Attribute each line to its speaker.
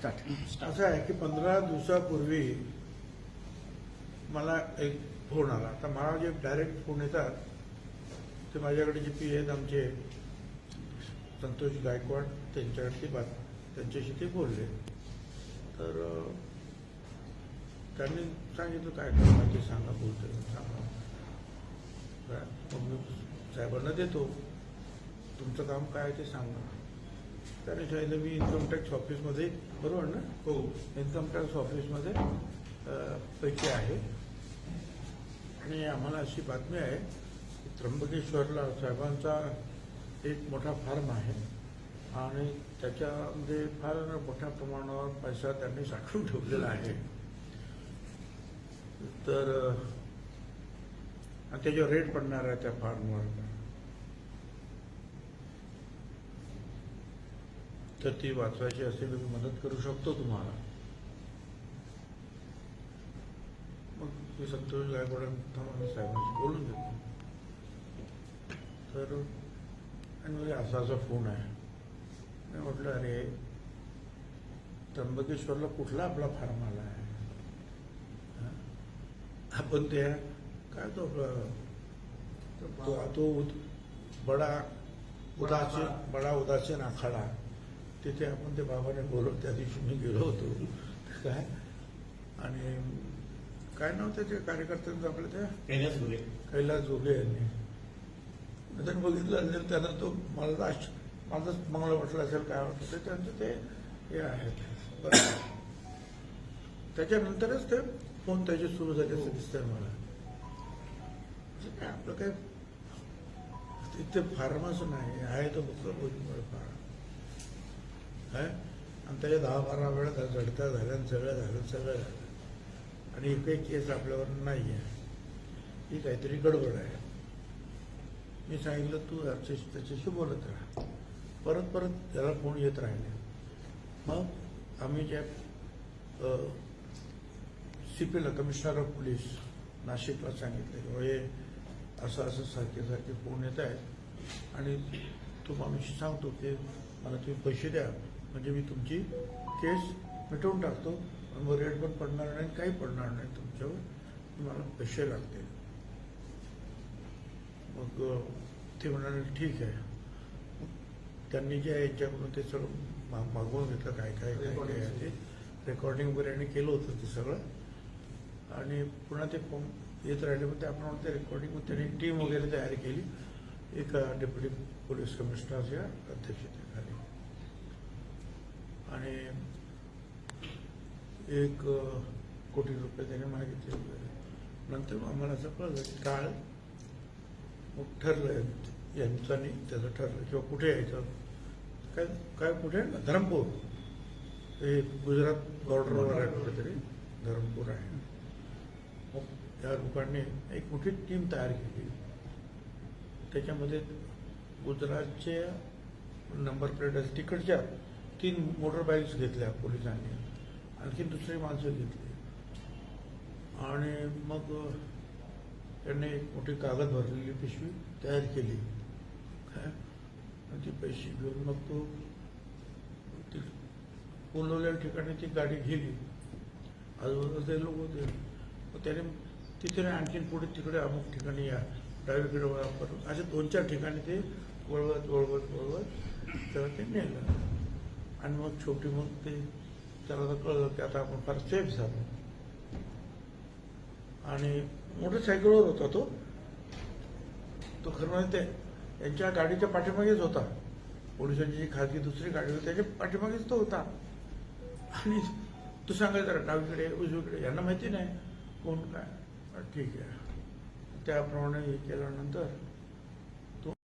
Speaker 1: Start
Speaker 2: असं आहे की पंधरा दिवसापूर्वी मला एक फोन आला. आता मला जे डायरेक्ट फोन येतात ते माझ्याकडे जे पी आहेत आमचे संतोष गायकवाड त्यांच्याकडे ती बात त्यांच्याशी ते बोलले. तर त्यांनी सांगितलं काय करायचं ते सांगा बोलतोय सांगा. काय? मग मी साहेबांना देतो. तुमचं काम काय आहे ते सांगा. त्याने मी इन्कम टॅक्स ऑफिसमध्ये बरोबर ना?
Speaker 3: हो.
Speaker 2: इन्कम टॅक्स ऑफिसमध्ये पैसे आहे. आणि आम्हाला अशी बातमी आहे की त्र्यंबकेश्वरला साहेबांचा एक मोठा फार्म आहे. आणि त्याच्यामध्ये फार मोठ्या प्रमाणावर पैसा त्यांनी साठवून ठेवलेला आहे. तर त्याच्यावर रेट पडणार आहे त्या फार्मवर तर ती वाचवायची असेल मी मदत करू शकतो तुम्हाला. मग मी संतोष गायकवाड साहेबांशी बोलून घेतो. तर आणि म्हणजे असा असा फोन आहे. मी म्हटलं अरे त्र्यंबकेश्वरला कुठला आपला फार्म आला आहे? आपण त्या काय तो आपला तो उद- बडा उदासीन बडा उदासीन आखाडा. तिथे आपण ते बाबाने बोलवलं त्या दिवशी मी गेलो होतो. काय? आणि काय नाव त्याच्या कार्यकर्त्यांचं आपल्या त्या?
Speaker 3: कैलास भुगे
Speaker 2: कैलास जोगे यांनी. त्यांनी बघितलं असेल त्यांना तो मला आश माझं मला वाटलं असेल काय वाटलं ते त्यांचं ते हे आहे. त्याच्यानंतरच ते फोन त्याचे सुरू झाले असं दिसतंय मला. असं काय आपलं काय? तिथे फार्मच नाही आहे तो फक्त भोजपुरी फार्म. काय आणि त्याच्या दहा बारा वेळा त्या झडत्या झाल्या आणि सगळं झालं सगळं झालं. आणि एकही केस आपल्यावर नाही आहे ही काहीतरी गडबड आहे. मी सांगितलं तू याच्याशी त्याच्याशी बोलत राहा. परत परत त्याला फोन येत राहिले. मग आम्ही ज्या सी पीला कमिशनर ऑफ पोलीस नाशिकला सांगितलं की हे असं असं सारखे सारखे फोन येत आहेत. आणि तो आम्ही सांगतो की मला तुम्ही पैसे द्या. म्हणजे मी तुमची केस मिटवून टाकतो आणि मग रेट पण पडणार नाही काही पडणार नाही तुमच्यावर. मला पैसे लागतील. मग ते म्हणाले ठीक आहे. मग त्यांनी जे यांच्याकडून ते सगळं मा- मागवून घेतलं काय काय काय ते. रेकॉर्डिंग वगैरे यांनी केलं होतं ते सगळं. आणि पुन्हा ते फॉर्म येत राहिले त्याप्रमाणे ते रेकॉर्डिंग त्यांनी टीम वगैरे तयारी केली. एक डेप्युटी पोलीस कमिशनरच्या अध्यक्षतेखाली. आणि एक कोटी रुपये त्याने मागितले वगैरे नंतर आम्हाला असं कळलं की काळ मग ठरलं यांचं आणि त्याचं ठरलं. किंवा कुठे यायचं? काय काय कुठे? धरमपूर. हे गुजरात बॉर्डरवर आहे कुठेतरी. धरमपूर आहे. मग या लोकांनी एक मोठी टीम तयार केली. त्याच्यामध्ये गुजरातचे नंबर प्लेट तिकडच्या तीन मोटर बाईक्स घेतल्या पोलिसांनी. आणखी दुसरी माणसं घेतली. आणि मग त्यांनी एक मोठी कागद भरलेली पिशवी तयार केली. काय? आणि ती पैसे घेऊन मग तो ती बोलवलेल्या ठिकाणी ती गाडी गेली. आजूबाजूला ते लोक होते मग त्याने तिथे आणखीन पुढे तिकडे अमुक ठिकाणी या डावीकडे वळा असे दोन चार ठिकाणी ते वळवत वळवत वळवत त्याला ते नेलं. आणि मग छोटी मग ते त्याला तर कळलं की आता आपण फार सेफ झालो. आणि मोटरसायकलवर होता तो. तो खरं म्हणजे ते यांच्या गाडीच्या पाठीमागेच होता. पोलिसांची जी खाजगी दुसरी गाडी होती त्याच्या पाठीमागेच तो होता. आणि तू सांगायचं जरा डावीकडे उजवीकडे यांना माहिती नाही कोण काय. ठीक आहे. त्याप्रमाणे हे केल्यानंतर